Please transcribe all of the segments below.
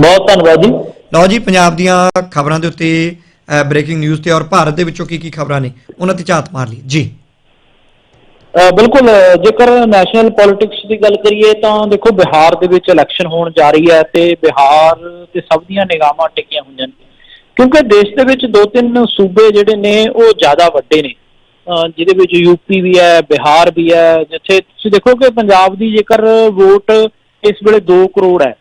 ਬਹੁਤ ਧੰਨਵਾਦ ਜੀ। ਲਓ ਜੀ ਪੰਜਾਬ ਦੀਆਂ ਖਬਰਾਂ ਦੇ ਉੱਤੇ ਬ੍ਰੇਕਿੰਗ ਨਿਊਜ਼ ਤੇ ਔਰ ਭਾਰਤ ਦੇ ਵਿੱਚੋਂ ਕੀ ਕੀ ਖਬਰਾਂ ਨੇ ਉਹਨਾਂ ਤੇ ਝਾਤ ਮਾਰ ਲਈ। ਜੀ। ਬਿਲਕੁਲ ਜੇਕਰ ਨੈਸ਼ਨਲ ਪੋਲਿਟਿਕਸ ਦੀ ਗੱਲ ਕਰੀਏ ਤਾਂ ਦੇਖੋ ਬਿਹਾਰ ਦੇ ਵਿੱਚ ਇਲੈਕਸ਼ਨ ਹੋਣ ਜਾ ਰਹੀ ਹੈ ਤੇ ਬਿਹਾਰ ਤੇ ਸਭ ਦੀਆਂ ਨਿਗਾਹਾਂ ਟਿਕੀਆਂ ਹੋਈਆਂ ਨੇ। ਕਿਉਂਕਿ ਦੇਸ਼ ਦੇ ਵਿੱਚ ਦੋ ਤਿੰਨ ਸੂਬੇ ਜਿਹੜੇ ਨੇ ਉਹ ਜ਼ਿਆਦਾ ਵੱਡੇ ਨੇ। ਜਿਹਦੇ ਵਿੱਚ ਯੂਪੀ ਵੀ ਹੈ ਬਿਹਾਰ ਵੀ ਹੈ ਜਿੱਥੇ ਤੁਸੀਂ ਦੇਖੋ ਕਿ ਪੰਜਾਬ ਦੀ ਜੇਕਰ ਵੋਟ ਇਸ ਵੇਲੇ 2 ਕਰੋੜ ਹੈ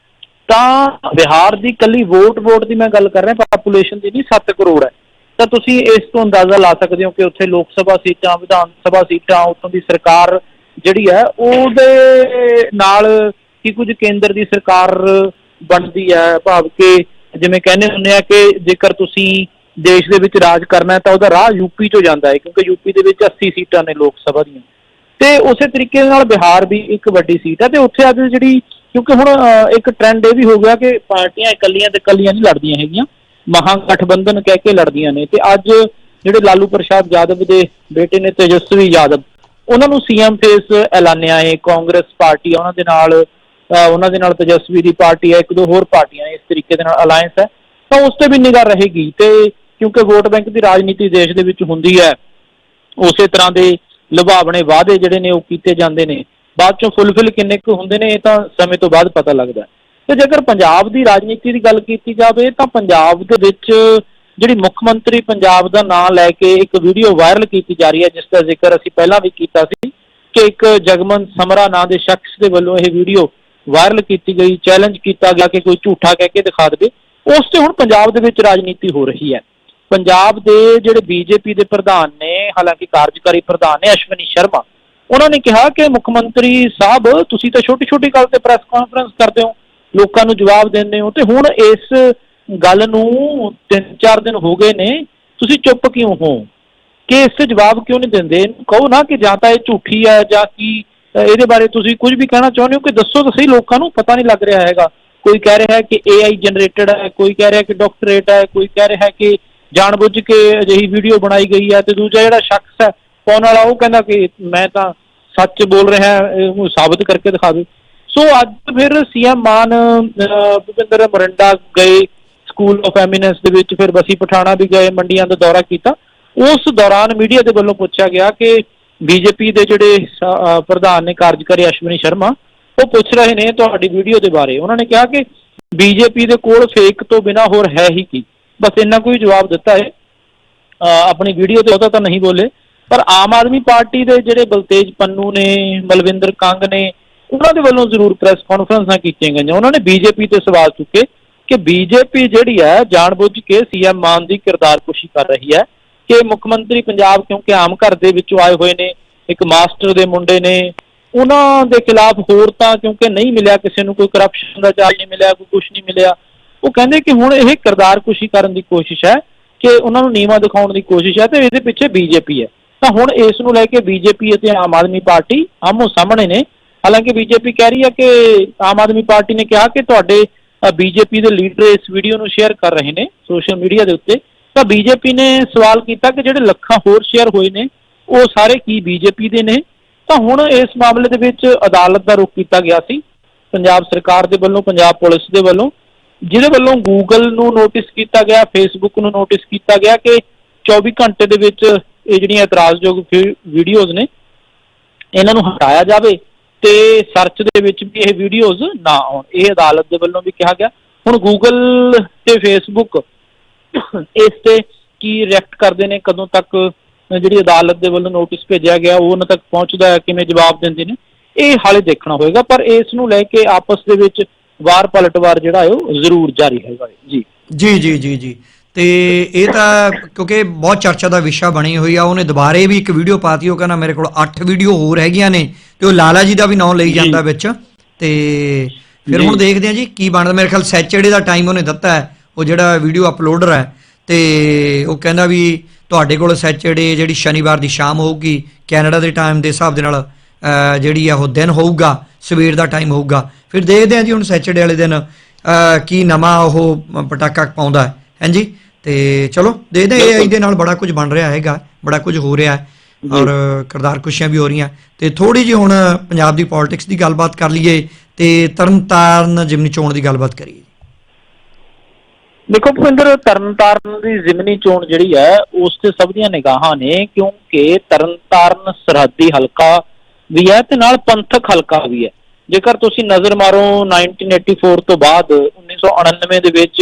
ਤਾਂ ਬਿਹਾਰ ਦੀ ਕੱਲੀ ਵੋਟ ਵੋਟ ਦੀ ਮੈਂ ਗੱਲ ਕਰ ਰਿਹਾ ਪਾਪੂਲੇਸ਼ਨ ਦੀ ਨਹੀਂ 7 ਕਰੋੜ ਹੈ। ਤਾਂ ਤੁਸੀਂ ਇਸ ਤੋਂ ਅੰਦਾਜ਼ਾ ਲਾ ਸਕਦੇ ਹੋ ਕਿ ਉੱਥੇ ਲੋਕ ਸਭਾ ਸੀਟਾਂ, ਵਿਧਾਨ ਸਭਾ ਸੀਟਾਂ, ਉੱਥੋਂ ਦੀ ਸਰਕਾਰ ਜਿਹੜੀ ਹੈ, ਉਹਦੇ ਨਾਲ ਕੀ ਕੁਝ ਕੇਂਦਰ ਦੀ ਸਰਕਾਰ ਬਣਦੀ ਹੈ, ਭਾਵ ਕਿ ਜਿਵੇਂ ਕਹਿੰਦੇ ਹੁੰਦੇ ਆ ਕਿ ਜੇਕਰ ਤੁਸੀਂ ਦੇਸ਼ ਦੇ ਵਿੱਚ ਰਾਜ ਕਰਨਾ ਹੈ, ਤਾਂ ਉਹਦਾ ਰਾਹ ਯੂਪੀ ਤੋਂ ਜਾਂਦਾ ਹੈ, ਕਿਉਂਕਿ ਯੂਪੀ ਦੇ ਵਿੱਚ 80 ਸੀਟਾਂ ਨੇ ਲੋਕ ਸਭਾ ਦੀਆਂ। ਤੇ ਉਸੇ ਤਰੀਕੇ ਨਾਲ ਬਿਹਾਰ ਵੀ ਇੱਕ ਵੱਡੀ ਸੀਟ ਹੈ, ਤੇ ਉੱਥੇ ਅੱਜ ਜਿਹੜੀ ਕਿਉਂਕਿ ਹੁਣ ਇੱਕ ਟ੍ਰੈਂਡ ਇਹ ਵੀ ਹੋ ਗਿਆ ਕਿ ਪਾਰਟੀਆਂ ਇਕੱਲੀਆਂ ਤੇ ਇਕੱਲੀਆਂ ਨਹੀਂ ਲੜਦੀਆਂ ਹੈਗੀਆਂ। ਮਹਾਗਠਬੰਧਨ ਕਹਿ ਕੇ ਲੜਦੀਆਂ ਨੇ। ਤੇ ਅੱਜ ਜਿਹੜੇ ਲਾਲੂ ਪ੍ਰਸ਼ਾਦ ਯਾਦਵ ਦੇ ਬੇਟੇ ਨੇ ਤੇਜਸਵੀ ਯਾਦਵ ਉਹਨਾਂ ਨੂੰ ਸੀਐਮ ਫੇਸ ਐਲਾਨਿਆ ਹੈ ਕਾਂਗਰਸ ਪਾਰਟੀ ਉਹਨਾਂ ਦੇ ਨਾਲ ਅ, ਉਹਨਾਂ ਦੇ ਨਾਲ ਤੇਜਸਵੀ ਦੀ ਪਾਰਟੀ ਹੈ ਇੱਕ ਦੋ ਹੋਰ ਪਾਰਟੀਆਂ ਇਸ ਤਰੀਕੇ ਦੇ ਨਾਲ ਅਲਾਈਅੰਸ ਹੈ। ਤਾਂ ਉਸ ਤੇ ਵੀ ਨਿਗਾਹ ਰਹੇਗੀ। ਤੇ ਕਿਉਂਕਿ ਵੋਟ ਬੈਂਕ ਦੀ ਰਾਜਨੀਤੀ ਦੇਸ਼ ਦੇ ਵਿੱਚ ਹੁੰਦੀ ਹੈ ਉਸੇ ਤਰ੍ਹਾਂ ਦੇ ਲੁਭਾਵਣੇ ਵਾਅਦੇ ਜਿਹੜੇ ਨੇ ਉਹ ਕੀਤੇ ਜਾਂਦੇ ਨੇ। ਬਾਅਦ ਚੋਂ ਫੁੱਲਫਿਲ ਕਿੰਨੇ ਕੁ ਹੁੰਦੇ ਨੇ, ਇਹ ਤਾਂ ਸਮੇਂ ਤੋਂ ਬਾਅਦ ਪਤਾ ਲੱਗਦਾ ਤੇ ਜੇਕਰ ਪੰਜਾਬ ਦੀ ਰਾਜਨੀਤੀ ਦੀ ਗੱਲ ਕੀਤੀ ਜਾਵੇ, ਤਾਂ ਪੰਜਾਬ ਦੇ ਵਿੱਚ ਜਿਹੜੀ ਮੁੱਖ ਮੰਤਰੀ ਪੰਜਾਬ ਦਾ ਨਾਮ ਲੈ ਕੇ ਇੱਕ ਵੀਡੀਓ ਵਾਇਰਲ ਕੀਤੀ ਜਾ ਰਹੀ ਹੈ, ਜਿਸ ਦਾ ਜ਼ਿਕਰ ਅਸੀਂ ਪਹਿਲਾਂ ਵੀ ਕੀਤਾ ਸੀ ਕਿ ਇੱਕ ਜਗਮਨ ਸਮਰਾ ਨਾਂ ਦੇ ਸ਼ਖਸ ਦੇ ਵੱਲੋਂ ਇਹ ਵੀਡੀਓ ਵਾਇਰਲ ਕੀਤੀ ਗਈ ਚੈਲੰਜ ਕੀਤਾ ਗਿਆ ਕਿ ਕੋਈ ਝੂਠਾ ਕਹਿ ਕੇ ਦਿਖਾ ਦੇਵੇ। ਉਸ ਤੇ ਹੁਣ ਪੰਜਾਬ ਦੇ ਵਿੱਚ ਰਾਜਨੀਤੀ ਹੋ ਰਹੀ ਹੈ। ਪੰਜਾਬ ਦੇ ਜਿਹੜੇ ਬੀਜੇਪੀ ਦੇ ਪ੍ਰਧਾਨ ਨੇ, ਹਾਲਾਂਕਿ ਕਾਰਜਕਾਰੀ ਪ੍ਰਧਾਨ ਨੇ, ਅਸ਼ਵਨੀ ਸ਼ਰਮਾ ਉਹਨਾਂ ਨੇ ਕਿਹਾ ਕਿ ਮੁੱਖ ਮੰਤਰੀ ਸਾਹਿਬ, ਤੁਸੀਂ ਤਾਂ ਛੋਟੀ ਛੋਟੀ ਗੱਲ ਤੇ ਪ੍ਰੈਸ ਕਾਨਫਰੰਸ ਕਰਦੇ ਹੋ, ਲੋਕਾਂ ਨੂੰ ਜਵਾਬ ਦਿੰਦੇ ਹੋ, ਤੇ ਹੁਣ ਇਸ ਗੱਲ ਨੂੰ ਤਿੰਨ ਚਾਰ ਦਿਨ ਹੋ ਗਏ ਨੇ, ਤੁਸੀਂ ਚੁੱਪ ਕਿਉਂ ਹੋ? ਕਿ ਇਸ ਤੇ ਜਵਾਬ ਕਿਉਂ ਨਹੀਂ ਦਿੰਦੇ? ਕਹੋ ਨਾ ਕਿ ਜਾਂ ਤਾਂ ਇਹ ਝੂਠੀ ਹੈ ਜਾਂ ਕੀ ਇਹਦੇ ਬਾਰੇ ਤੁਸੀਂ ਕੁਝ ਵੀ ਕਹਿਣਾ ਚਾਹੁੰਦੇ ਹੋ ਕਿ ਦੱਸੋ ਤਾਂ ਸਹੀ, ਲੋਕਾਂ ਨੂੰ ਪਤਾ ਨਹੀਂ ਲੱਗ ਰਿਹਾ ਹੈਗਾ। ਕੋਈ ਕਹਿ ਰਿਹਾ ਹੈ ਕਿ AI ਜਨਰੇਟਡ ਹੈ, ਕੋਈ ਕਹਿ ਰਿਹਾ ਕਿ ਡਾਕਟਰੇਟ ਹੈ, ਕੋਈ ਕਹਿ ਰਿਹਾ ਹੈ ਕਿ ਜਾਣਬੁੱਝ ਕੇ ਅਜਿਹੀ ਵੀਡੀਓ ਬਣਾਈ ਗਈ ਹੈ, ਤੇ ਦੂਜਾ ਜਿਹੜਾ ਸ਼ਖਸ ਹੈ ਪਾਉਣ ਵਾਲਾ ਉਹ ਕਹਿੰਦਾ ਕਿ ਮੈਂ ਤਾਂ ਸੱਚ ਬੋਲ ਰਿਹਾ, ਇਹਨੂੰ ਸਾਬਤ ਕਰਕੇ ਦਿਖਾ ਦਿਓ ਸੋ ਅੱਜ ਫਿਰ ਸੀਐਮ ਮਾਨ ਭੁਪਿੰਦਰ ਮਰੰਡਾ ਗਏ ਸਕੂਲ ਆਫ ਐਮੀਨੈਂਸ ਦੇ ਵਿੱਚ, ਫਿਰ ਬਸੀ ਪਠਾਣਾ ਵੀ ਗਏ, ਮੰਡੀਆਂ ਦਾ ਦੌਰਾ ਕੀਤਾ। ਉਸ ਦੌਰਾਨ ਮੀਡੀਆ ਦੇ ਵੱਲੋਂ ਪੁੱਛਿਆ ਗਿਆ ਕਿ ਬੀਜੇਪੀ ਦੇ ਜਿਹੜੇ ਪ੍ਰਧਾਨ ਨੇ ਕਾਰਜਕਾਰੀ ਅਸ਼ਵਨੀ ਸ਼ਰਮਾ, ਉਹ ਪੁੱਛ ਰਹੇ ਨੇ ਤੁਹਾਡੀ ਵੀਡੀਓ ਦੇ ਬਾਰੇ। ਉਹਨਾਂ ਨੇ ਕਿਹਾ ਕਿ ਬੀਜੇਪੀ ਦੇ ਕੋਲ ਫੇਕ ਤੋਂ ਬਿਨਾ ਹੋਰ ਹੈ ਹੀ ਕੀ। ਬਸ ਇੰਨਾ ਕੋਈ ਜਵਾਬ ਦਿੱਤਾ ਹੈ। ਅਹ, ਆਪਣੀ ਵੀਡੀਓ ਤੇ ਉਹਦਾ ਤਾਂ ਨਹੀਂ ਬੋਲੇ। ਪਰ ਆਮ ਆਦਮੀ ਪਾਰਟੀ ਦੇ ਜਿਹੜੇ ਬਲਤੇਜ ਪੰਨੂ ਨੇ, ਮਲਵਿੰਦਰ ਕੰਗ ਨੇ, ਉਹਨਾਂ ਦੇ ਵੱਲੋਂ ਜ਼ਰੂਰ ਪ੍ਰੈਸ ਕਾਨਫਰੰਸਾਂ ਕੀਤੀਆਂ ਗਈਆਂ। ਉਹਨਾਂ ਨੇ ਬੀਜੇਪੀ ਤੇ ਸਵਾਲ ਚੁੱਕੇ ਕਿ ਬੀਜੇਪੀ ਜਿਹੜੀ ਹੈ, ਜਾਣਬੁੱਝ ਕੇ ਸੀਐਮ ਮਾਨ ਦੀ ਕਿਰਦਾਰਕੁਸ਼ੀ ਕਰ ਰਹੀ ਹੈ ਕਿ ਮੁੱਖ ਮੰਤਰੀ ਪੰਜਾਬ ਕਿਉਂਕਿ ਆਮ ਘਰ ਦੇ ਵਿੱਚੋਂ ਆਏ ਹੋਏ ਨੇ, ਇੱਕ ਮਾਸਟਰ ਦੇ ਮੁੰਡੇ ਨੇ, ਉਹਨਾਂ ਦੇ ਖਿਲਾਫ ਹੋਰ ਤਾਂ ਕਿਉਂਕਿ ਨਹੀਂ ਮਿਲਿਆ ਕਿਸੇ ਨੂੰ, ਕੋਈ ਕਰਪਸ਼ਨ ਦਾ ਚਾਰਜ ਨਹੀਂ ਮਿਲਿਆ, ਕੋਈ ਕੁਝ ਨਹੀਂ ਮਿਲਿਆ। ਉਹ ਕਹਿੰਦੇ ਕਿ ਹੁਣ ਇਹ ਕਿਰਦਾਰਕੁਸ਼ੀ ਕਰਨ ਦੀ ਕੋਸ਼ਿਸ਼ ਹੈ ਕਿ ਉਹਨਾਂ ਨੂੰ ਨੀਵਾ ਦਿਖਾਉਣ ਦੀ ਕੋਸ਼ਿਸ਼ ਹੈ ਤੇ ਇਹਦੇ ਪਿੱਛੇ ਬੀਜੇਪੀ ਹੈ। ਤਾਂ ਹੁਣ ਇਸ ਨੂੰ ਲੈ ਕੇ ਬੀਜੇਪੀ ਅਤੇ ਆਮ ਆਦਮੀ ਪਾਰਟੀ ਆਮੋ ਸਾਹਮਣੇ ਨੇ। ਹਾਲਾਂਕਿ ਬੀਜੇਪੀ ਕਹਿ ਰਹੀ ਹੈ ਕਿ ਆਮ ਆਦਮੀ ਪਾਰਟੀ ਨੇ ਕਿਹਾ ਕਿ ਤੁਹਾਡੇ ਬੀਜੇਪੀ ਦੇ ਲੀਡਰ ਇਸ ਵੀਡੀਓ ਨੂੰ ਸ਼ੇਅਰ ਕਰ ਰਹੇ ਨੇ ਸੋਸ਼ਲ ਮੀਡੀਆ ਦੇ ਉੱਤੇ। ਤਾਂ ਬੀਜੇਪੀ ਨੇ ਸਵਾਲ ਕੀਤਾ ਕਿ ਜਿਹੜੇ ਲੱਖਾਂ ਹੋਰ ਸ਼ੇਅਰ ਹੋਏ ਨੇ, ਉਹ ਸਾਰੇ ਕੀ ਬੀਜੇਪੀ ਦੇ ਨੇ? ਤਾਂ ਹੁਣ ਇਸ ਮਾਮਲੇ ਦੇ ਵਿੱਚ ਅਦਾਲਤ ਦਾ ਰੁਖ ਕੀਤਾ ਗਿਆ ਸੀ, ਪੰਜਾਬ ਸਰਕਾਰ ਦੇ ਵੱਲੋਂ, ਪੰਜਾਬ ਪੁਲਿਸ ਦੇ ਵੱਲੋਂ। ਜਿਹਦੇ ਵੱਲੋਂ ਗੂਗਲ ਨੂੰ ਨੋਟਿਸ ਕੀਤਾ ਗਿਆ ਫੇਸਬੁੱਕ ਨੂੰ ਨੋਟਿਸ ਕੀਤਾ ਗਿਆ ਕਿ 24 ਘੰਟੇ ਦੇ ਵਿੱਚ ਇਹ ਜਿਹੜੀਆਂ ਇਤਰਾਜ਼ਯੋਗ ਵੀਡੀਓਜ਼ ਨੇ, ਇਹਨਾਂ ਨੂੰ ਹਟਾਇਆ ਜਾਵੇ ਤੇ ਸਰਚ ਦੇ ਵਿੱਚ ਵੀ ਇਹ ਵੀਡੀਓਜ਼ ਨਾ ਆਉਣ। ਇਹ ਅਦਾਲਤ ਦੇ ਵੱਲੋਂ ਵੀ ਕਿਹਾ ਗਿਆ। ਹੁਣ ਗੂਗਲ ਤੇ ਫੇਸਬੁੱਕ ਇਸ ਤੇ ਕੀ ਰਿਐਕਟ ਕਰਦੇ ਨੇ, ਕਦੋਂ ਤੱਕ ਜਿਹੜੀ ਅਦਾਲਤ ਦੇ ਵੱਲੋਂ ਨੋਟਿਸ ਭੇਜਿਆ ਗਿਆ, ਉਹ ਉਹਨਾਂ ਤੱਕ ਪਹੁੰਚਦਾ ਹੈ, ਕਿਵੇਂ ਜਵਾਬ ਦਿੰਦੇ ਨੇ, ਇਹ ਹਾਲੇ ਦੇਖਣਾ ਹੋਏਗਾ, ਪਰ ਇਸ ਨੂੰ ਲੈ ਕੇ ਆਪਸ ਦੇ ਵਿੱਚ ਵਾਰ ਪਲਟਵਾਰ ਜਿਹੜਾ ਹੈ ਉਹ ਜ਼ਰੂਰ ਜਾਰੀ ਹੈਗਾ ਜੀ। ਜੀ ਜੀ ਜੀ ਜੀ। ਤੇ ਇਹ ਤਾਂ ਕਿਉਂਕਿ ਬਹੁਤ ਚਰਚਾ ਦਾ ਵਿਸ਼ਾ ਬਣੀ ਹੋਈ ਆ ਉਹਨੇ ਦੁਬਾਰੇ ਵੀ ਇੱਕ ਵੀਡੀਓ ਪਾਤੀ ਉਹ ਕਹਿੰਦਾ ਮੇਰੇ ਕੋਲ 8 ਵੀਡੀਓ ਹੋਰ ਹੈਗੀਆਂ ਨੇ ਤੇ ਉਹ ਲਾਲਾ ਜੀ ਦਾ ਵੀ ਨਾਮ ਲਈ ਜਾਂਦਾ ਵਿੱਚ ਤੇ ਫਿਰ ਹੁਣ ਦੇਖਦੇ ਆ ਜੀ ਕੀ ਬਣਦਾ। ਮੇਰੇ ਖਿਆਲ ਸੈਚਰਡੇ ਦਾ ਟਾਈਮ ਉਹਨੇ ਦਿੱਤਾ ਹੈ ਉਹ ਜਿਹੜਾ ਵੀਡੀਓ ਅਪਲੋਡਰ ਹੈ ਤੇ ਉਹ ਕਹਿੰਦਾ ਵੀ ਤੁਹਾਡੇ ਕੋਲ ਸੈਚਰਡੇ ਜਿਹੜੀ ਸ਼ਨੀਵਾਰ ਦੀ ਸ਼ਾਮ ਹੋਊਗੀ ਕੈਨੇਡਾ ਦੇ ਟਾਈਮ ਦੇ ਹਿਸਾਬ ਦੇ ਨਾਲ ਜਿਹੜੀ ਆ ਉਹ ਦਿਨ ਹੋਊਗਾ ਸਵੇਰ ਦਾ ਟਾਈਮ ਹੋਊਗਾ। ਫਿਰ ਦੇਖਦੇ ਆ ਜੀ ਹੁਣ ਸੈਚਰਡੇ ਵਾਲੇ ਦਿਨ ਕੀ ਨਵਾਂ ਉਹ ਪਟਾਕਾ ਪਾਉਂਦਾ ਹੈ। ਹਾਂਜੀ? ਤੇ ਚਲੋ ਦੇਖਦੇ ਆਈ ਦੇ ਨਾਲ ਬੜਾ ਕੁਝ ਬਣ ਰਿਹਾ ਹੈਗਾ ਬੜਾ ਕੁਝ ਹੋ ਰਿਹਾ ਹੈ। ਔਰ ਕਿਰਦਾਰ ਕੁਸ਼ੀਆਂ ਵੀ ਹੋ ਰਹੀਆਂ। ਤੇ ਥੋੜੀ ਜਿਹੀ ਹੁਣ ਪੰਜਾਬ ਦੀ ਪੋਲਿਟਿਕਸ ਦੀ ਗੱਲਬਾਤ ਕਰ ਲਈਏ ਤੇ ਤਰਨਤਾਰਨ ਜਿਮਨੀ ਚੋਣ ਦੀ ਗੱਲਬਾਤ ਕਰੀਏ। ਦੇਖੋ ਭੁਪਿੰਦਰ ਤਰਨਤਾਰਨ ਦੀ ਜ਼ਿਮਨੀ ਚੋਣ ਜਿਹੜੀ ਹੈ ਉਸ ਤੇ ਸਭ ਦੀਆਂ ਨਿਗਾਹਾਂ ਨੇ ਕਿਉਂਕਿ ਤਰਨਤਾਰਨ ਸਰਹੱਦੀ ਹਲਕਾ ਵੀ ਹੈ ਤੇ ਨਾਲ ਪੰਥਕ ਹਲਕਾ ਵੀ ਹੈ। ਜੇਕਰ ਤੁਸੀਂ ਨਜ਼ਰ ਮਾਰੋ 1984 ਤੋਂ ਬਾਅਦ 1999 ਦੇ ਵਿੱਚ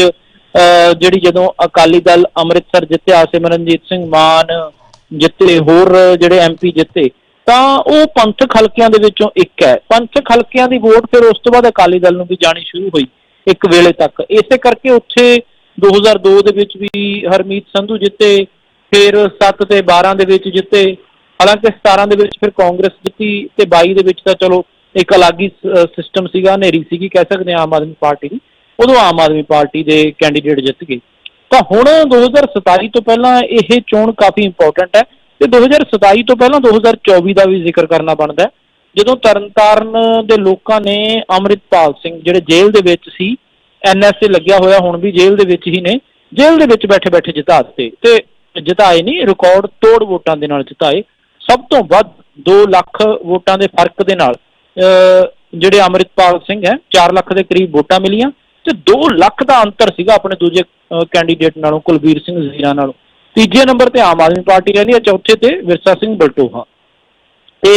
ਜਿਹੜੀ ਜਦੋਂ ਅਕਾਲੀ ਦਲ ਅੰਮ੍ਰਿਤਸਰ ਜਿੱਤਿਆ ਸਿਮਰਨਜੀਤ ਸਿੰਘ ਮਾਨ ਜਿੱਤੇ, ਹੋਰ ਜਿਹੜੇ ਐਮਪੀ ਜਿੱਤੇ, ਤਾਂ ਉਹ ਪੰਥਕ ਹਲਕਿਆਂ ਦੇ ਵਿੱਚੋਂ ਇੱਕ ਹੈ। ਪੰਥਕ ਹਲਕਿਆਂ ਦੀ ਵੋਟ ਫਿਰ ਉਸ ਤੋਂ ਬਾਅਦ ਅਕਾਲੀ ਦਲ ਨੂੰ ਵੀ ਜਾਣੀ ਸ਼ੁਰੂ ਹੋਈ ਇੱਕ ਵੇਲੇ ਤੱਕ। ਇਸੇ ਕਰਕੇ ਉੱਥੇ 2002 ਦੇ ਵਿੱਚ ਵੀ ਹਰਮੀਤ ਸੰਧੂ ਜਿੱਤੇ, ਫਿਰ 7 ਤੇ 12 ਦੇ ਵਿੱਚ ਜਿੱਤੇ। ਹਾਲਾਂਕਿ 17 ਦੇ ਵਿੱਚ ਫਿਰ ਕਾਂਗਰਸ ਜਿੱਤੀ ਤੇ 22 ਦੇ ਵਿੱਚ ਤਾਂ ਚਲੋ ਇੱਕ ਅਲੱਗ ਹੀ ਸਿਸਟਮ ਸੀਗਾ, ਹਨੇਰੀ ਸੀਗੀ, ਕਹਿ ਸਕਦੇ ਹਾਂ ਆਮ ਆਦਮੀ ਪਾਰਟੀ ਦੀ। ਉਦੋਂ ਆਮ ਆਦਮੀ ਪਾਰਟੀ ਦੇ ਕੈਂਡੀਡੇਟ ਜਿੱਤ ਗਏ। ਤਾਂ ਹੁਣ 2027 ਤੋਂ ਪਹਿਲਾਂ ਇਹ ਚੋਣ ਕਾਫੀ ਇੰਪੋਰਟੈਂਟ ਹੈ ਤੇ 2027 ਤੋਂ ਪਹਿਲਾਂ 2024 ਦਾ ਵੀ ਜ਼ਿਕਰ ਕਰਨਾ ਬਣਦਾ ਹੈ। ਜਦੋਂ ਤਰਨਤਾਰਨ ਦੇ ਲੋਕਾਂ ਨੇ ਅੰਮ੍ਰਿਤਪਾਲ ਸਿੰਘ ਜਿਹੜੇ ਜੇਲ੍ਹ ਦੇ ਵਿੱਚ ਸੀ ਐਨਐਸਏ ਲੱਗਿਆ ਹੋਇਆ ਹੁਣ ਵੀ ਜੇਲ੍ਹ ਦੇ ਵਿੱਚ ਹੀ ਨੇ ਜੇਲ੍ਹ ਦੇ ਵਿੱਚ ਬੈਠੇ ਬੈਠੇ ਜਿਤਾ ਦਿੱਤੇ। ਤੇ ਜਿਤਾਏ ਨਹੀਂ ਰਿਕਾਰਡ ਤੋੜ ਵੋਟਾਂ ਦੇ ਨਾਲ ਜਿਤਾਏ। ਸਭ ਤੋਂ ਵੱਧ 2 ਲੱਖ ਵੋਟਾਂ ਦੇ ਫ਼ਰਕ ਦੇ ਨਾਲ ਅਹ, ਜਿਹੜੇ ਅੰਮ੍ਰਿਤਪਾਲ ਸਿੰਘ ਹੈ 4 ਲੱਖ ਦੇ ਕਰੀਬ ਵੋਟਾਂ ਮਿਲੀਆਂ। ਤੇ 2 ਲੱਖ ਦਾ ਅੰਤਰ ਸੀਗਾ ਆਪਣੇ ਦੂਜੇ ਕੈਂਡੀਡੇਟ ਨਾਲੋਂ, ਕੁਲਬੀਰ ਸਿੰਘ ਜ਼ੀਰਾ ਨਾਲੋਂ। ਤੀਜੇ ਨੰਬਰ ਤੇ ਆਮ ਆਦਮੀ ਪਾਰਟੀ ਰਹਿੰਦੀ ਹੈ, ਚੌਥੇ ਤੇ ਵਿਰਸਾ ਸਿੰਘ ਬਲਟੋਹਾ। ਤੇ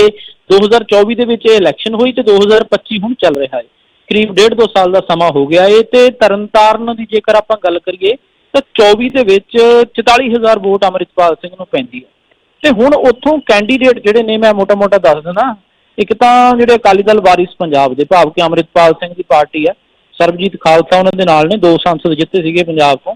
2024 ਦੇ ਵਿੱਚ ਇਹ ਇਲੈਕਸ਼ਨ ਹੋਈ ਤੇ 2025 ਹੁਣ ਚੱਲ ਰਿਹਾ ਹੈ। ਕਰੀਬ ਡੇਢ ਦੋ ਸਾਲ ਦਾ ਸਮਾਂ ਹੋ ਗਿਆ ਏ ਤੇ ਤਰਨਤਾਰਨ ਦੀ ਜੇਕਰ ਆਪਾਂ ਗੱਲ ਕਰੀਏ ਤਾਂ 24 ਦੇ ਵਿੱਚ 44000 ਵੋਟ ਅੰਮ੍ਰਿਤਪਾਲ ਸਿੰਘ ਨੂੰ ਪੈਂਦੀ ਹੈ। ਤੇ ਹੁਣ ਉੱਥੋਂ ਕੈਂਡੀਡੇਟ ਜਿਹੜੇ ਨੇ, ਮੈਂ ਮੋਟਾ-ਮੋਟਾ ਦੱਸ ਦਿੰਦਾ, ਇੱਕ ਤਾਂ ਜਿਹੜੇ ਅਕਾਲੀ ਦਲ ਵਾਰਿਸ ਪੰਜਾਬ ਦੇ, ਭਾਵ ਕਿ ਅੰਮ੍ਰਿਤਪਾਲ ਸਿੰਘ ਦੀ ਪਾਰਟੀ ਹੈ ਸਰਬਜੀਤ ਖਾਲਸਾ ਉਹਨਾਂ ਦੇ ਨਾਲ ਨੇ, ਦੋ ਸੰਸਦ ਜਿੱਤੇ ਸੀਗੇ ਪੰਜਾਬ ਤੋਂ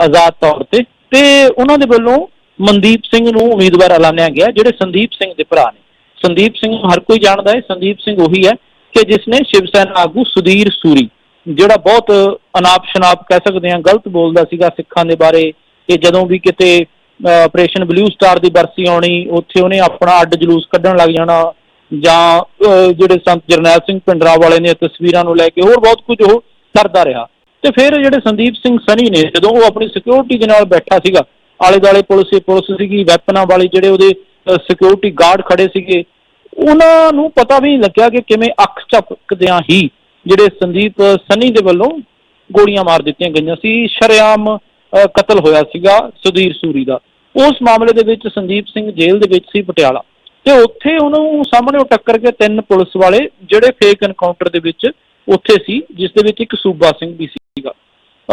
ਆਜ਼ਾਦ ਤੌਰ ਤੇ। ਤੇ ਉਹਨਾਂ ਦੇ ਵੱਲੋਂ ਮਨਦੀਪ ਸਿੰਘ ਨੂੰ ਉਮੀਦਵਾਰ ਐਲਾਨਿਆ ਗਿਆ, ਜਿਹੜੇ ਸੰਦੀਪ ਸਿੰਘ ਦੇ ਭਰਾ ਨੇ। ਸੰਦੀਪ ਸਿੰਘ ਹਰ ਕੋਈ ਜਾਣਦਾ ਹੈ, ਸੰਦੀਪ ਸਿੰਘ ਉਹੀ ਹੈ ਕਿ ਜਿਸ ਨੇ ਸ਼ਿਵ ਸੈਨਾ ਆਗੂ ਸੁਧੀਰ ਸੂਰੀ, ਜਿਹੜਾ ਬਹੁਤ ਅਨਾਪ ਸ਼ਨਾਪ ਕਹਿ ਸਕਦੇ ਹਾਂ, ਗਲਤ ਬੋਲਦਾ ਸੀਗਾ ਸਿੱਖਾਂ ਦੇ ਬਾਰੇ, ਕਿ ਜਦੋਂ ਵੀ ਕਿਤੇ ਆਪਰੇਸ਼ਨ ਬਲੂ ਸਟਾਰ ਦੀ ਬਰਸੀ ਆਉਣੀ, ਉੱਥੇ ਉਹਨੇ ਆਪਣਾ ਅੱਡ ਜਲੂਸ ਕੱਢਣ ਲੱਗ ਜਾਣਾ ਜਾਂ ਅਹ, ਜਿਹੜੇ ਸੰਤ ਜਰਨੈਲ ਸਿੰਘ ਪਿੰਡਰਾ ਵਾਲੇ ਨੇ ਤਸਵੀਰਾਂ ਨੂੰ ਲੈ ਕੇ ਹੋਰ ਬਹੁਤ ਕੁਝ ਉਹ ਕਰਦਾ ਰਿਹਾ। ਤੇ ਫਿਰ ਜਿਹੜੇ ਸੰਦੀਪ ਸਿੰਘ ਸਨੀ ਨੇ ਜਦੋਂ ਉਹ ਆਪਣੀ ਸਿਕਿਉਰਿਟੀ ਦੇ ਨਾਲ ਬੈਠਾ ਸੀਗਾ ਆਲੇ ਦਾਲੇ ਪੁਲਿਸ ਪੁਲਿਸ ਸੀਗੀ ਵੈਪਨਾਂ ਵਾਲੇ ਜਿਹੜੇ ਉਹਦੇ ਸਿਕਿਉਰਿਟੀ ਗਾਰਡ ਖੜੇ ਸੀਗੇ ਉਹਨਾਂ ਨੂੰ ਪਤਾ ਵੀ ਨਹੀਂ ਲੱਗਿਆ ਕਿ ਕਿਵੇਂ ਅੱਖ ਝਪਕਦਿਆਂ ਹੀ ਜਿਹੜੇ ਸੰਦੀਪ ਸਨੀ ਦੇ ਵੱਲੋਂ ਗੋਲੀਆਂ ਮਾਰ ਦਿੱਤੀਆਂ ਗਈਆਂ ਸੀ। ਸ਼ਰੇਆਮ ਅਹ, ਕਤਲ ਹੋਇਆ ਸੀਗਾ ਸੁਧੀਰ ਸੂਰੀ ਦਾ। ਉਸ ਮਾਮਲੇ ਦੇ ਵਿੱਚ ਸੰਦੀਪ ਸਿੰਘ ਜੇਲ੍ਹ ਦੇ ਵਿੱਚ ਸੀ ਪਟਿਆਲਾ। ਤੇ ਉੱਥੇ ਉਹਨੂੰ ਸਾਹਮਣੇ ਉਹ ਟੱਕਰ ਕੇ ਤਿੰਨ ਪੁਲਿਸ ਵਾਲੇ, ਜਿਹੜੇ ਫੇਕ ਐਨਕਾਊਂਟਰ ਦੇ ਵਿੱਚ ਉੱਥੇ ਸੀ, ਜਿਸ ਦੇ ਵਿੱਚ ਇੱਕ ਸੂਬਾ ਸਿੰਘ ਵੀ ਸੀਗਾ।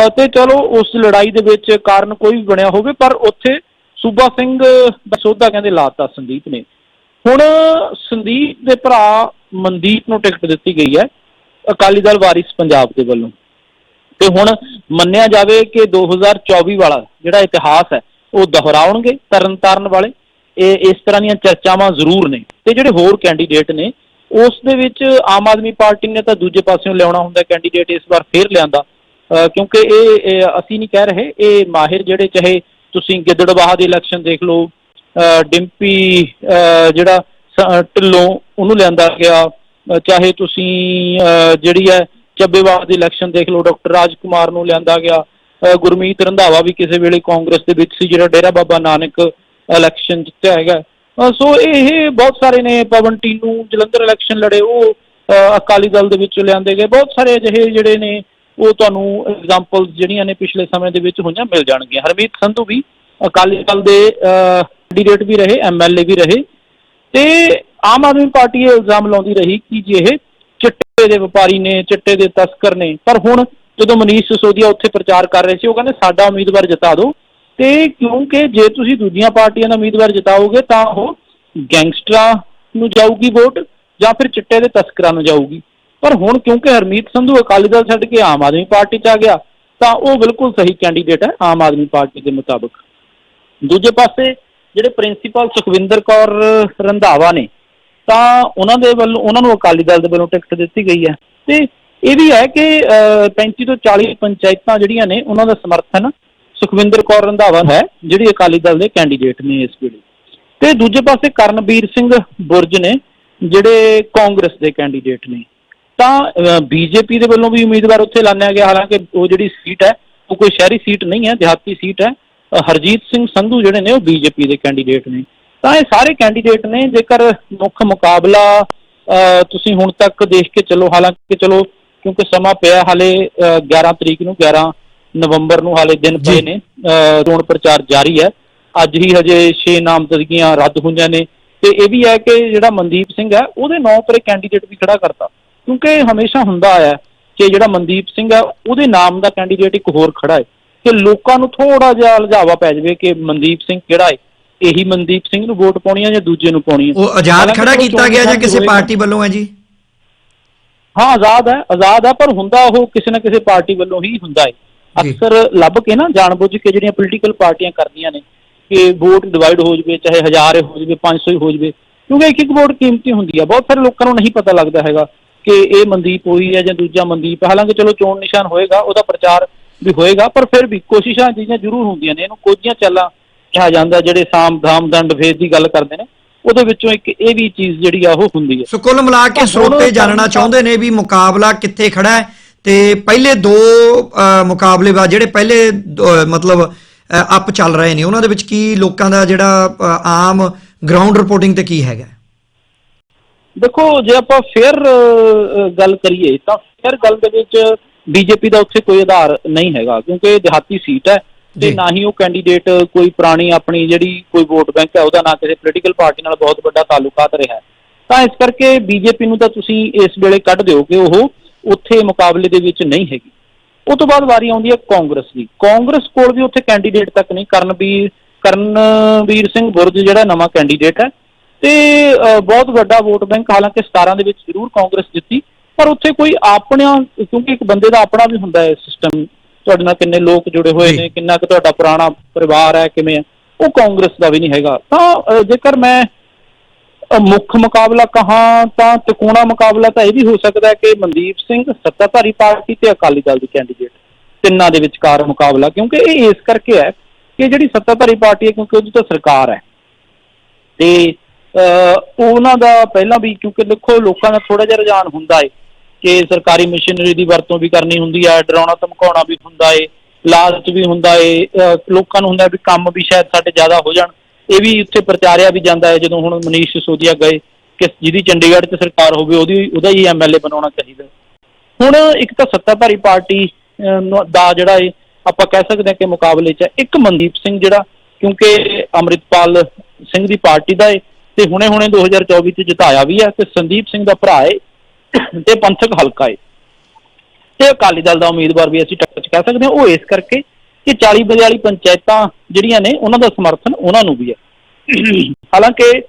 ਤੇ ਚਲੋ ਉਸ ਲੜਾਈ ਦੇ ਵਿੱਚ ਕਾਰਨ ਕੋਈ ਵੀ ਬਣਿਆ ਹੋਵੇ, ਪਰ ਉੱਥੇ ਸੂਬਾ ਸਿੰਘ ਦਾ ਸੋਧਾ ਕਹਿੰਦੇ ਲਾਤਾ ਸੰਦੀਪ ਨੇ। ਹੁਣ ਸੰਦੀਪ ਦੇ ਭਰਾ ਮਨਦੀਪ ਨੂੰ ਟਿਕਟ ਦਿੱਤੀ ਗਈ ਹੈ, ਅਕਾਲੀ ਦਲ ਵਾਰਿਸ ਪੰਜਾਬ ਦੇ ਵੱਲੋਂ। ਤੇ ਹੁਣ ਮੰਨਿਆ ਜਾਵੇ ਕਿ 2024 ਵਾਲਾ ਜਿਹੜਾ ਇਤਿਹਾਸ ਹੈ, ਉਹ ਦੁਹਰਾਉਣਗੇ ਤਰਨਤਾਰਨ ਵਾਲੇ। ਇਹ ਇਸ ਤਰ੍ਹਾਂ ਦੀਆਂ ਚਰਚਾਵਾਂ ਜ਼ਰੂਰ ਨੇ। ਤੇ ਜਿਹੜੇ ਹੋਰ ਕੈਂਡੀਡੇਟ ਨੇ, ਉਸ ਦੇ ਵਿੱਚ ਆਮ ਆਦਮੀ ਪਾਰਟੀ ਨੇ ਤਾਂ ਦੂਜੇ ਪਾਸਿਓਂ ਲਿਆਉਣਾ ਹੁੰਦਾ ਕੈਂਡੀਡੇਟ ਇਸ ਵਾਰ ਫੇਰ ਲਿਆਂਦਾ। ਅਹ ਕਿਉਂਕਿ ਇਹ ਅਸੀਂ ਨਹੀਂ ਕਹਿ ਰਹੇ, ਇਹ ਮਾਹਿਰ ਜਿਹੜੇ ਚਾਹੇ ਤੁਸੀਂ ਗਿੱਦੜਬਾਹਾ ਦੀ ਇਲੈਕਸ਼ਨ ਦੇਖ ਲਓ ਅਹ ਡਿੰਪੀ ਅਹ ਜਿਹੜਾ ਢਿੱਲੋਂ, ਉਹਨੂੰ ਲਿਆਂਦਾ ਗਿਆ। ਚਾਹੇ ਤੁਸੀਂ ਅਹ ਜਿਹੜੀ ਹੈ ਚੱਬੇਵਾਲ ਦੀ ਇਲੈਕਸ਼ਨ ਦੇਖ ਲਓ, ਡਾਕਟਰ ਰਾਜ ਕੁਮਾਰ ਨੂੰ ਲਿਆਂਦਾ ਗਿਆ। ਗੁਰਮੀਤ ਰੰਧਾਵਾ ਵੀ ਕਿਸੇ ਵੇਲੇ ਕਾਂਗਰਸ ਦੇ ਵਿੱਚ ਸੀ, ਜਿਹੜਾ ਡੇਰਾ ਬਾਬਾ ਨਾਨਕ ਇਲੈਕਸ਼ਨ ਜਿੱਤਿਆ ਹੈਗਾ। ਸੋ ਇਹ ਬਹੁਤ ਸਾਰੇ ਨੇ, ਪਵਨ ਟੀਨੂ, ਜਲੰਧਰ ਇਲੈਕਸ਼ਨ ਲੜੇ, ਉਹ ਅਕਾਲੀ ਦਲ ਦੇ ਵਿੱਚੋਂ ਲਿਆਂਦੇ ਗਏ। ਬਹੁਤ ਸਾਰੇ ਅਜਿਹੇ ਜਿਹੜੇ ਨੇ, ਉਹ ਤੁਹਾਨੂੰ ਐਗਜ਼ਾਮਪਲਸ ਜਿਹੜੀਆਂ ਨੇ ਪਿਛਲੇ ਸਮੇਂ ਦੇ ਵਿੱਚ ਹੋਈਆਂ ਮਿਲ ਜਾਣਗੀਆਂ। ਹਰਮੀਤ ਸੰਧੂ ਵੀ ਅਕਾਲੀ ਦਲ ਦੇ ਕੈਂਡੀਡੇਟ ਵੀ ਰਹੇ ਐਮਐਲਏ ਵੀ ਰਹੇ। ਤੇ ਆਮ ਆਦਮੀ ਪਾਰਟੀ ਇਹ ਇਲਜ਼ਾਮ ਲਾਉਂਦੀ ਰਹੀ ਕਿ ਜੇ ਇਹ ਚਿੱਟੇ ਦੇ ਵਪਾਰੀ ਨੇ, ਚਿੱਟੇ ਦੇ ਤਸਕਰ ਨੇ। ਪਰ ਹੁਣ ਜਦੋਂ ਮਨੀਸ਼ ਸਿਸੋਦੀਆ ਉੱਥੇ ਪ੍ਰਚਾਰ ਕਰ ਰਹੇ ਸੀ, ਉਹ ਕਹਿੰਦੇ, ਸਾਡਾ ਉਮੀਦਵਾਰ ਜਿਤਾ ਦਿਓ। ਤੇ ਕਿਉਂਕਿ ਜੇ ਤੁਸੀਂ ਦੂਜੀਆਂ ਪਾਰਟੀਆਂ ਦਾ ਉਮੀਦਵਾਰ ਜਿਤਾਓਗੇ ਤਾਂ ਉਹ ਗੈਂਗਸਟਰਾਂ ਨੂੰ ਜਾਊਗੀ ਵੋਟ ਜਾਂ ਫਿਰ ਚਿੱਟੇ ਦੇ ਤਸਕਰਾਂ ਨੂੰ ਜਾਊਗੀ। ਪਰ ਹੁਣ ਕਿਉਂਕਿ ਹਰਮੀਤ ਸੰਧੂ ਅਕਾਲੀ ਦਲ ਛੱਡ ਕੇ ਆਮ ਆਦਮੀ ਪਾਰਟੀ 'ਚ ਆ ਗਿਆ ਤਾਂ ਉਹ ਬਿਲਕੁਲ ਸਹੀ ਕੈਂਡੀਡੇਟ ਹੈ ਆਮ ਆਦਮੀ ਪਾਰਟੀ ਦੇ ਮੁਤਾਬਕ। ਦੂਜੇ ਪਾਸੇ ਜਿਹੜੇ ਪ੍ਰਿੰਸੀਪਲ ਸੁਖਵਿੰਦਰ ਕੌਰ ਰੰਧਾਵਾ ਨੇ ਤਾਂ ਉਹਨਾਂ ਦੇ ਵੱਲੋਂ ਉਹਨਾਂ ਨੂੰ ਅਕਾਲੀ ਦਲ ਦੇ ਵੱਲੋਂ ਟਿਕਟ ਦਿੱਤੀ ਗਈ ਹੈ। ਤੇ ਇਹ ਵੀ ਹੈ ਕਿ ਅਹ, 35 ਤੋਂ 40 ਪੰਚਾਇਤਾਂ ਜਿਹੜੀਆਂ ਨੇ ਉਹਨਾਂ ਦਾ ਸਮਰਥਨ ਸੁਖਵਿੰਦਰ ਕੌਰ ਰੰਧਾਵਾ ਹੈ ਜਿਹੜੀ ਅਕਾਲੀ ਦਲ ਦੇ ਕੈਂਡੀਡੇਟ ਨੇ ਇਸ ਵੇਲੇ। ਤੇ ਦੂਜੇ ਪਾਸੇ ਕਰਨਵੀਰ ਸਿੰਘ ਬੁਰਜ ਨੇ ਜਿਹੜੇ ਕਾਂਗਰਸ ਦੇ ਕੈਂਡੀਡੇਟ ਨੇ। ਤਾਂ ਬੀਜੇਪੀ ਦੇ ਵੱਲੋਂ ਵੀ ਉਮੀਦਵਾਰ ਉੱਥੇ ਐਲਾਨਿਆ ਗਿਆ ਹਾਲਾਂਕਿ ਉਹ ਜਿਹੜੀ ਸੀਟ ਹੈ ਉਹ ਕੋਈ ਸ਼ਹਿਰੀ ਸੀਟ ਨਹੀਂ ਹੈ ਦਿਹਾਤੀ ਸੀਟ ਹੈ। ਹਰਜੀਤ ਸਿੰਘ ਸੰਧੂ ਜਿਹੜੇ ਨੇ ਉਹ ਬੀਜੇਪੀ ਦੇ ਕੈਂਡੀਡੇਟ ਨੇ। ਤਾਂ ਇਹ ਸਾਰੇ ਕੈਂਡੀਡੇਟ ਨੇ ਜੇਕਰ ਮੁੱਖ ਮੁਕਾਬਲਾ ਅ, ਤੁਸੀਂ ਹੁਣ ਤੱਕ ਦੇਖ ਕੇ ਚੱਲੋ ਹਾਲਾਂਕਿ ਚਲੋ ਕਿਉਂਕਿ ਸਮਾਂ ਪਿਆ ਹਾਲੇ ਅ, 11 ਤਰੀਕ ਨੂੰ 11 ਨਵੰਬਰ ਨੂੰ ਹਾਲੇ ਦਿਨ ਪਏ। ਨੇ। ਚੋਣ ਪ੍ਰਚਾਰ ਜਾਰੀ ਹੈ। ਅੱਜ ਹੀ ਹਜੇ 6 ਨਾਮਜ਼ਦਗੀਆਂ ਰੱਦ ਹੋਈਆਂ ਨੇ। ਤੇ ਇਹ ਵੀ ਹੈ ਕਿ ਜਿਹੜਾ ਮਨਦੀਪ ਸਿੰਘ ਹੈ ਉਹਦੇ ਨਾਂ ਇੱਕ ਕੈਂਡੀਡੇਟ ਵੀ ਖੜਾ ਕਰਤਾ। ਕਿਉਂਕਿ ਹਮੇਸ਼ਾ ਹੁੰਦਾ ਆਇਆ ਕਿ ਜਿਹੜਾ ਮਨਦੀਪ ਸਿੰਘ ਹੈ ਉਹਦੇ ਨਾਮ ਦਾ ਕੈਂਡੀਡੇਟ ਇੱਕ ਹੋਰ ਖੜਾ ਹੈ। ਕਿ ਲੋਕਾਂ ਨੂੰ ਥੋੜਾ ਜਿਹਾ ਲਜਾਵਾ ਪੈ ਜਾਵੇ ਕਿ ਮਨਦੀਪ ਸਿੰਘ ਕਿਹੜਾ ਹੈ। ਇਹੀ ਮਨਦੀਪ ਸਿੰਘ ਨੂੰ ਵੋਟ ਪਾਉਣੀ ਹੈ ਜਾਂ ਦੂਜੇ ਨੂੰ ਪਾਉਣੀ ਹੈ। ਉਹ ਆਜ਼ਾਦ ਖੜਾ ਕੀਤਾ ਗਿਆ ਜਾਂ ਕਿਸੇ। ਪਾਰਟੀ ਵੱਲੋਂ ਹੈ ਜੀ? ਹਾਂ ਆਜ਼ਾਦ ਹੈ ਆਜ਼ਾਦ ਹੈ ਪਰ ਹੁੰਦਾ ਉਹ ਕਿਸੇ ਨਾ ਕਿਸੇ ਪਾਰਟੀ ਵੱਲੋਂ ਹੀ ਹੁੰਦਾ ਹੈ। ਅਕਸਰ ਲੱਭ ਕੇ ਨਾ ਜਾਣਬੁੱਝ ਕੇ ਜਿਹੜੀਆਂ ਪੋਲੀਟੀਕਲ ਪਾਰਟੀਆਂ ਕਰਦੀਆਂ ਨੇ ਕਿ ਵੋਟ ਡਿਵਾਈਡ ਹੋ ਜਵੇ ਚਾਹੇ 1000 ਹੋ ਜਵੇ 500 ਹੀ ਜਵੇ ਕਿਉਂਕਿ ਇੱਕ ਇੱਕ ਵੋਟ ਕੀਮਤੀ ਹੁੰਦੀ ਹੈ ਬਹੁਤ ਸਾਰੇ ਲੋਕਾਂ ਨੂੰ ਨਹੀਂ ਪਤਾ ਲੱਗਦਾ ਹੈਗਾ ਕਿ ਇਹ ਮਨਦੀਪ ਹੋਈ ਹੈ ਜਾਂ ਦੂਜਾ ਮਨਦੀਪ। ਹਾਲਾਂਕਿ ਚਲੋ ਚੋਣ ਨਿਸ਼ਾਨ ਹੋਏਗਾ ਉਹਦਾ ਪ੍ਰਚਾਰ ਵੀ ਹੋਏਗਾ ਪਰ ਫਿਰ ਵੀ ਕੋਸ਼ਿਸ਼ਾਂ ਚੀਜ਼ਾਂ ਜ਼ਰੂਰ ਹੁੰਦੀਆਂ ਨੇ ਇਹਨੂੰ ਕੋਝੀਆਂ ਚੱਲਾਂ ਕਿਹਾ ਜਾਂਦਾ ਜਿਹੜੇ ਸਾਮ ਧਾਮ ਦੰਡ ਭੇਦ ਦੀ ਗੱਲ ਕਰਦੇ ਨੇ ਉਹਦੇ ਵਿੱਚੋਂ ਇੱਕ ਇਹ ਵੀ ਚੀਜ਼ ਜਿਹੜੀ ਆ ਉਹ ਹੁੰਦੀ ਹੈ ਸੋ ਕੁੱਲ ਮਿਲਾ ਕੇ ਸਰੋਤੇ ਜਾਣਨਾ ਚਾਹੁੰਦੇ ਨੇ ਵੀ ਮੁਕਾਬਲਾ ਕਿੱਥੇ ਖੜਾ ਹੈ। ਤੇ ਪਹਿਲੇ ਦੋ ਅ, ਮੁਕਾਬਲੇਬਾਜ਼ ਜਿਹੜੇ ਪਹਿਲੇ ਮਤਲਬ ਅਪ ਚੱਲ ਰਹੇ ਨੇ ਉਹਨਾਂ ਦੇ ਵਿੱਚ ਕੀ ਲੋਕਾਂ ਦਾ ਜਿਹੜਾ ਆਮ ਗਰਾਊਂਡ ਰਿਪੋਰਟਿੰਗ ਤੇ ਕੀ ਹੈਗਾ ਦੇਖੋ ਜੇ ਆਪਾਂ ਫੇਰ ਗੱਲ ਕਰੀਏ ਤਾਂ ਫੇਰ ਗੱਲ ਦੇ ਵਿੱਚ ਬੀਜੇਪੀ ਦਾ ਉੱਥੇ ਕੋਈ ਆਧਾਰ ਨਹੀਂ ਹੈਗਾ ਕਿਉਂਕਿ ਇਹ ਦਿਹਾਤੀ ਸੀਟ ਹੈ ਤੇ। ਨਾ ਹੀ ਉਹ ਕੈਂਡੀਡੇਟ ਕੋਈ ਪੁਰਾਣੀ ਆਪਣੀ ਜਿਹੜੀ ਕੋਈ ਵੋਟ ਬੈਂਕ ਹੈ ਉਹਦਾ ਨਾ ਕਿਸੇ ਪੋਲੀਟੀਕਲ ਪਾਰਟੀ ਨਾਲ ਬਹੁਤ ਵੱਡਾ ਤਾਲੁਕਾਤ ਰਿਹਾ। ਤਾਂ ਇਸ ਕਰਕੇ ਬੀਜੇਪੀ ਨੂੰ ਤਾਂ ਤੁਸੀਂ ਇਸ ਵੇਲੇ ਕੱਢ ਦਿਓ ਕਿ ਉਹ ਉੱਥੇ ਮੁਕਾਬਲੇ ਦੇ ਵਿੱਚ ਨਹੀਂ ਹੈਗੀ। ਉਹ ਤੋਂ ਬਾਅਦ ਵਾਰੀ ਆਉਂਦੀ ਹੈ ਕਾਂਗਰਸ ਦੀ। ਕਾਂਗਰਸ ਕੋਲ ਵੀ ਉੱਥੇ ਕੈਂਡੀਡੇਟ ਤੱਕ ਨਹੀਂ। ਕਰਨਵੀਰ ਕਰਨਵੀਰ ਸਿੰਘ ਬੁਰਜ ਜਿਹੜਾ ਨਵਾਂ ਕੈਂਡੀਡੇਟ ਹੈ। ਤੇ ਬਹੁਤ ਵੱਡਾ ਵੋਟ ਬੈਂਕ ਹਾਲਾਂਕਿ 17 ਦੇ ਵਿੱਚ ਜ਼ਰੂਰ ਕਾਂਗਰਸ ਜਿੱਤੀ ਪਰ ਉੱਥੇ ਕੋਈ ਆਪਣਾ ਕਿਉਂਕਿ ਇੱਕ ਬੰਦੇ ਦਾ ਆਪਣਾ ਵੀ ਹੁੰਦਾ ਹੈ ਸਿਸਟਮ ਤੁਹਾਡੇ ਨਾਲ ਕਿੰਨੇ ਲੋਕ ਜੁੜੇ ਹੋਏ। ਨੇ ਕਿੰਨਾ ਕੁ ਤੁਹਾਡਾ ਪੁਰਾਣਾ ਪਰਿਵਾਰ ਹੈ ਕਿਵੇਂ ਹੈ। ਉਹ ਕਾਂਗਰਸ ਦਾ ਵੀ ਨਹੀਂ ਹੈਗਾ। ਤਾਂ ਜੇਕਰ ਮੈਂ ਮੁੱਖ ਮੁਕਾਬਲਾ ਕਹਾਂ ਤਾਂ ਤਿਕੋਣਾ ਮੁਕਾਬਲਾ ਤਾਂ ਇਹ ਵੀ ਹੋ ਸਕਦਾ ਹੈ ਕਿ ਮਨਦੀਪ ਸਿੰਘ ਸੱਤਾਧਾਰੀ ਪਾਰਟੀ ਤੇ ਅਕਾਲੀ ਦਲ ਦੀ ਕੈਂਡੀਡੇਟ ਤਿੰਨਾਂ ਦੇ ਵਿਚਕਾਰ ਮੁਕਾਬਲਾ ਕਿਉਂਕਿ ਇਹ ਇਸ ਕਰਕੇ ਹੈ ਕਿ ਜਿਹੜੀ ਸੱਤਾਧਾਰੀ ਪਾਰਟੀ ਹੈ ਕਿਉਂਕਿ ਉਹਦੀ ਤਾਂ ਸਰਕਾਰ ਹੈ। ਤੇ ਅਹ, ਉਹਨਾਂ ਦਾ ਪਹਿਲਾਂ ਵੀ ਕਿਉਂਕਿ ਦੇਖੋ ਲੋਕਾਂ ਦਾ ਥੋੜਾ ਜਿਹਾ ਰੁਝਾਨ ਹੁੰਦਾ ਹੈ ਕਿ ਸਰਕਾਰੀ ਮਸ਼ੀਨਰੀ ਦੀ ਵਰਤੋਂ ਵੀ ਕਰਨੀ ਹੁੰਦੀ ਹੈ ਡਰਾਉਣਾ ਧਮਕਾਉਣਾ ਵੀ ਹੁੰਦਾ ਹੈ ਲਾਲਚ ਵੀ ਹੁੰਦਾ ਹੈ ਲੋਕਾਂ ਨੂੰ ਹੁੰਦਾ ਵੀ ਕੰਮ ਵੀ ਸ਼ਾਇਦ ਸਾਡੇ ਜ਼ਿਆਦਾ ਹੋ ਜਾਣ। ਇਹ ਵੀ ਉੱਥੇ ਪ੍ਰਚਾਰਿਆ ਵੀ ਜਾਂਦਾ ਹੈ, ਜਦੋਂ ਹੁਣ ਮਨੀਸ਼ ਸਿਸੋਦੀਆ ਗਏ, ਕਿ ਜਿਹਦੀ ਚੰਡੀਗੜ੍ਹ 'ਚ ਸਰਕਾਰ ਹੋਵੇ, ਉਹਦੀ ਉਹਦਾ ਹੀ ਐਮਐਲਏ ਬਣਾਉਣਾ ਚਾਹੀਦਾ ਹੁਣ ਇੱਕ ਤਾਂ ਸੱਤਾਧਾਰੀ ਪਾਰਟੀ ਦਾ ਜਿਹੜਾ ਹੈ ਆਪਾਂ ਕਹਿ ਸਕਦੇ ਹਾਂ ਕਿ ਮੁਕਾਬਲੇ 'ਚ ਇੱਕ ਮਨਦੀਪ ਸਿੰਘ ਜਿਹੜਾ, ਕਿਉਂਕਿ ਅੰਮ੍ਰਿਤਪਾਲ ਸਿੰਘ ਦੀ ਪਾਰਟੀ ਦਾ ਹੈ ਤੇ ਹੁਣੇ-ਹੁਣੇ 2024 'ਚ ਜਿਤਾਇਆ ਵੀ ਹੈ, ਤੇ ਸੰਦੀਪ ਸਿੰਘ ਦਾ ਭਰਾ ਹੈ, ਤੇ ਪੰਥਕ ਹਲਕਾ ਹੈ। ਤੇ ਅਕਾਲੀ ਦਲ ਦਾ ਉਮੀਦਵਾਰ ਵੀ ਅਸੀਂ ਟੱਕਰ 'ਚ ਕਹਿ ਸਕਦੇ ਹਾਂ, ਉਹ ਇਸ ਕਰਕੇ ਕਿ 40 42 ਪੰਚਾਇਤਾਂ ਜਿਹੜੀਆਂ ਨੇ, ਉਹਨਾਂ ਦਾ ਸਮਰਥਨ ਉਹਨਾਂ ਨੂੰ ਵੀ ਹੈ। ਹਾਲਾਂਕਿ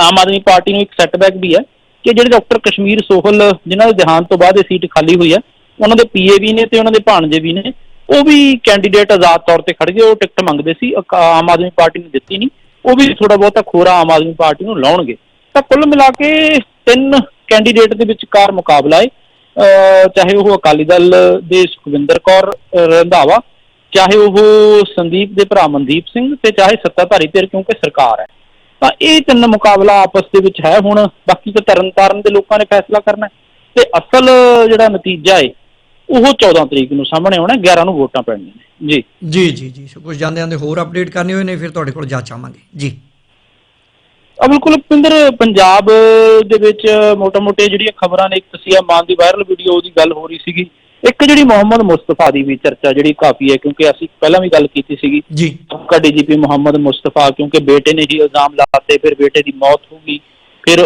ਆਮ ਆਦਮੀ ਪਾਰਟੀ ਨੂੰ ਇੱਕ ਸੈਟਬੈਕ ਵੀ ਹੈ ਕਿ ਜਿਹੜੇ ਡਾਕਟਰ ਕਸ਼ਮੀਰ ਸੋਹਲ, ਜਿਨ੍ਹਾਂ ਦੇ ਦੇਹਾਂਤ ਤੋਂ ਬਾਅਦ ਇਹ ਸੀਟ ਖਾਲੀ ਹੋਈ ਹੈ, ਉਹਨਾਂ ਦੇ ਪੀਏ ਵੀ ਨੇ ਤੇ ਉਹਨਾਂ ਦੇ ਭਾਣਜੇ ਵੀ ਨੇ, ਉਹ ਵੀ ਕੈਂਡੀਡੇਟ ਆਜ਼ਾਦ ਤੌਰ ਤੇ ਖੜ ਗਏ, ਉਹ ਟਿਕਟ ਮੰਗਦੇ ਸੀ ਆਮ ਆਦਮੀ ਪਾਰਟੀ ਨੇ ਦਿੱਤੀ ਨਹੀਂ, ਉਹ ਵੀ ਥੋੜਾ ਬਹੁਤਾ ਖੋਰਾ ਆਮ ਆਦਮੀ ਪਾਰਟੀ ਨੂੰ ਲਾਉਣਗੇ। ਤਾਂ ਕੁੱਲ ਮਿਲਾ ਕੇ ਤਿੰਨ ਕੈਂਡੀਡੇਟ ਦੇ ਵਿਚਕਾਰ ਮੁਕਾਬਲਾ ਹੈ। ਅਹ ਚਾਹੇ ਉਹ ਅਕਾਲੀ ਦਲ ਦੇ ਸੁਖਵਿੰਦਰ ਕੌਰ ਰੰਧਾਵਾ ਚਾਹੇ ਉਹ ਸੰਦੀਪ ਦੇ ਭਰਾ ਮਨਦੀਪ ਸਿੰਘ ਤੇ ਚਾਹੇ ਸੱਤਾਧਾਰੀ ਧਿਰ ਕਿਉਂਕਿ ਸਰਕਾਰ ਹੈ। ਤਾਂ ਇਹ ਤਿੰਨ ਮੁਕਾਬਲਾ ਆਪਸ ਦੇ ਵਿੱਚ ਹੈ ਹੁਣ ਬਾਕੀ ਤਾਂ ਤਰਨ ਤਾਰਨ ਦੇ ਲੋਕਾਂ ਨੇ ਫੈਸਲਾ ਕਰਨਾ। ਤੇ ਅਸਲ ਜਿਹੜਾ ਨਤੀਜਾ ਹੈ ਉਹ 14 ਤਰੀਕ ਨੂੰ ਸਾਹਮਣੇ ਆਉਣਾ 11 ਨੂੰ ਵੋਟਾਂ ਪੈਣੀਆਂ ਨੇ ਜੀ ਜੀ ਜੀ ਜੀ ਕੁਝ ਜਾਂਦੇ ਜਾਂਦੇ ਹੋਰ ਅਪਡੇਟ ਕਰਨੀ ਹੋਏ ਨੇ ਫਿਰ ਤੁਹਾਡੇ ਕੋਲ ਜਾ ਚਾਹਾਂਗੇ। ਜੀ। ਆ ਬਿਲਕੁਲ ਪਿੰਦਰ ਪੰਜਾਬ ਦੇ ਵਿੱਚ ਮੋਟਾ-ਮੋਟੇ ਜਿਹੜੀਆਂ ਖਬਰਾਂ ਨੇ ਇੱਕ ਤਸੀਆ ਮਾਨ ਦੀ ਵਾਇਰਲ ਵੀਡੀਓ ਉਹਦੀ ਗੱਲ ਹੋ ਰਹੀ ਸੀਗੀ। ਇੱਕ ਜਿਹੜੀ ਮੁਹੰਮਦ ਮੁਸਤਫਾ ਦੀ ਵੀ ਚਰਚਾ ਜਿਹੜੀ ਕਾਫੀ ਹੈ ਕਿਉਂਕਿ ਅਸੀਂ ਪਹਿਲਾਂ ਵੀ ਗੱਲ ਕੀਤੀ ਸੀਗੀ। ਜੀ। ਸਾਬਕਾ ਡੀਜੀਪੀ ਮੁਹੰਮਦ ਮੁਸਤਫਾ ਕਿਉਂਕਿ ਬੇਟੇ ਨੇ ਹੀ ਇਲਜ਼ਾਮ ਲਾਤੇ ਫਿਰ ਬੇਟੇ ਦੀ ਮੌਤ ਹੋ ਗਈ। ਫਿਰ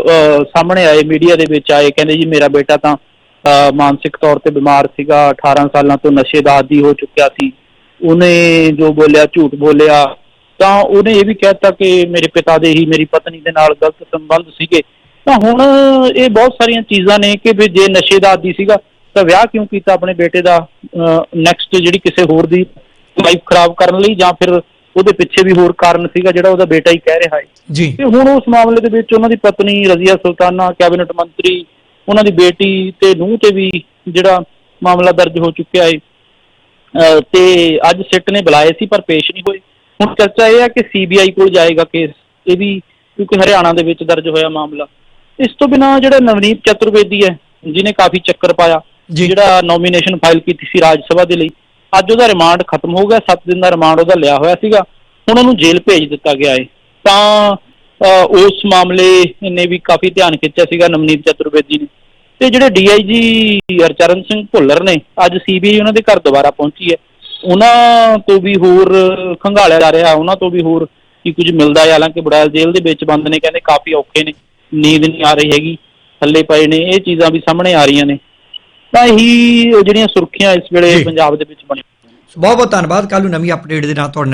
ਸਾਹਮਣੇ ਆਏ ਮੀਡੀਆ ਦੇ ਵਿੱਚ ਆਏ ਕਹਿੰਦੇ ਜੀ ਮੇਰਾ ਬੇਟਾ ਤਾਂ ਮਾਨਸਿਕ ਤੌਰ ਤੇ ਬਿਮਾਰ ਸੀਗਾ 18 ਸਾਲਾਂ ਤੋਂ ਨਸ਼ੇ ਦਾ ਆਦੀ ਹੋ ਚੁੱਕਿਆ ਸੀ। ਉਹਨੇ ਜੋ ਬੋਲਿਆ ਝੂਠ ਬੋਲਿਆ ਤਾਂ ਉਹਨੇ ਇਹ ਵੀ ਕਹਿਤਾ ਕਿ ਮੇਰੇ ਪਿਤਾ ਦੇ ਹੀ ਮੇਰੀ ਪਤਨੀ ਦੇ ਨਾਲ ਗਲਤ ਸੰਬੰਧ ਸੀਗੇ। ਤਾਂ ਹੁਣ ਇਹ ਬਹੁਤ ਸਾਰੀਆਂ ਚੀਜ਼ਾਂ ਨੇ ਕਿ ਜੇ ਨਸ਼ੇ ਦਾ ਆਦੀ ਸੀਗਾ ਤਾਂ ਵਿਆਹ ਕਿਉਂ ਕੀਤਾ ਆਪਣੇ ਬੇਟੇ ਦਾ? ਨੈਕਸਟ ਜਿਹੜੀ ਕਿਸੇ ਹੋਰ ਦੀ ਲਾਈਫ ਖਰਾਬ ਕਰਨ ਲਈ ਜਾਂ ਫਿਰ ਉਹਦੇ ਪਿੱਛੇ ਵੀ ਹੋਰ ਕਾਰਨ ਸੀਗਾ ਜਿਹੜਾ ਉਹਦਾ ਬੇਟਾ ਹੀ ਕਹਿ ਰਿਹਾ ਹੈ? ਜੀ। ਤੇ ਹੁਣ ਉਸ ਮਾਮਲੇ ਦੇ ਵਿੱਚ ਉਹਨਾਂ ਦੀ ਪਤਨੀ ਰਜ਼ੀਆ ਸੁਲਤਾਨਾ ਕੈਬਨਿਟ ਮੰਤਰੀ ਉਹਨਾਂ ਦੀ ਬੇਟੀ ਤੇ ਨੂੰਹ ਤੇ ਵੀ ਜਿਹੜਾ ਮਾਮਲਾ ਦਰਜ ਹੋ ਚੁੱਕਿਆ ਹੈ। ਤੇ ਅੱਜ ਸਿੱਟ ਨੇ ਬੁਲਾਏ ਸੀ ਪਰ ਪੇਸ਼ ਨਹੀਂ ਹੋਏ। ਹੁਣ ਚਰਚਾ ਇਹ ਹੈ ਕਿ ਸੀਬੀਆਈ ਕੋਲ ਜਾਏਗਾ ਕੇਸ। ਇਹ ਵੀ ਕਿਉਂਕਿ ਹਰਿਆਣਾ ਦੇ ਵਿੱਚ ਦਰਜ ਹੋਇਆ ਮਾਮਲਾ। ਇਸ ਤੋਂ ਬਿਨਾ ਜਿਹੜਾ ਨਵਨੀਤ ਚਤੁਰਵੇਦੀ ਹੈ ਜਿਨੇ ਕਾਫੀ ਚੱਕਰ ਪਾਇਆ। ਜਿਹੜਾ ਨੋਮੀਨੇਸ਼ਨ ਫਾਈਲ ਕੀਤੀ ਸੀ ਰਾਜ ਸਭਾ ਦੇ ਲਈ। ਅੱਜ ਉਹਦਾ ਰਿਮਾਂਡ ਖਤਮ ਹੋ ਗਿਆ 7 ਦਿਨ ਦਾ ਰਿਮਾਂਡ ਉਹਦਾ ਲਿਆ ਹੋਇਆ ਸੀਗਾ। ਹੁਣ ਉਹਨੂੰ ਜੇਲ੍ਹ ਭੇਜ ਦਿੱਤਾ ਗਿਆ ਹੈ ਤਾਂ ਉਸ ਮਾਮਲੇ ਨੇ ਵੀ ਕਾਫੀ ਧਿਆਨ ਖਿੱਚਿਆ ਸੀਗਾ ਨਵਨੀਤ ਚਤੁਰਵੇਦੀ ਨੇ। ਤੇ ਜਿਹੜੇ ਡੀਆਈਜੀ ਹਰਚਰਨ ਸਿੰਘ ਭੁੱਲਰ ਨੇ, ਅੱਜ ਸੀਬੀਆਈ ਉਹਨਾਂ ਦੇ ਘਰ ਦੁਬਾਰਾ ਪਹੁੰਚੀ ਹੈ ਉਹਨਾਂ ਤੋਂ ਵੀ ਹੋਰ ਖੰਗਾਲਿਆ ਜਾ ਰਿਹਾ, ਉਹਨਾਂ ਤੋਂ ਵੀ ਹੋਰ ਕੀ ਕੁਝ ਮਿਲਦਾ ਹੈ ਹਾਲਾਂਕਿ ਬੜਾਲ ਜੇਲ੍ਹ ਦੇ ਵਿੱਚ ਬੰਦ ਨੇ, ਕਹਿੰਦੇ ਕਾਫੀ ਔਖੇ ਨੇ, ਨੀਂਦ ਨਹੀਂ ਆ ਰਹੀ ਹੈਗੀ। ਥੱਲੇ ਪਏ ਨੇ, ਇਹ ਚੀਜ਼ਾਂ ਵੀ ਸਾਹਮਣੇ ਆ ਰਹੀਆਂ ਨੇ। ਤਾਂ ਇਹੀ ਜਿਹੜੀਆਂ ਸੁਰਖੀਆਂ ਇਸ ਵੇਲੇ ਜੀ। ਪੰਜਾਬ ਦੇ ਵਿੱਚ ਬਣੀਆਂ ਬਹੁਤ ਬਹੁਤ ਧੰਨਵਾਦ ਕੱਲ ਨੂੰ ਨਵੀਂ ਅਪਡੇਟ ਦੇ ਨਾਲ ਤੁਹਾਡੇ ਨਾਲ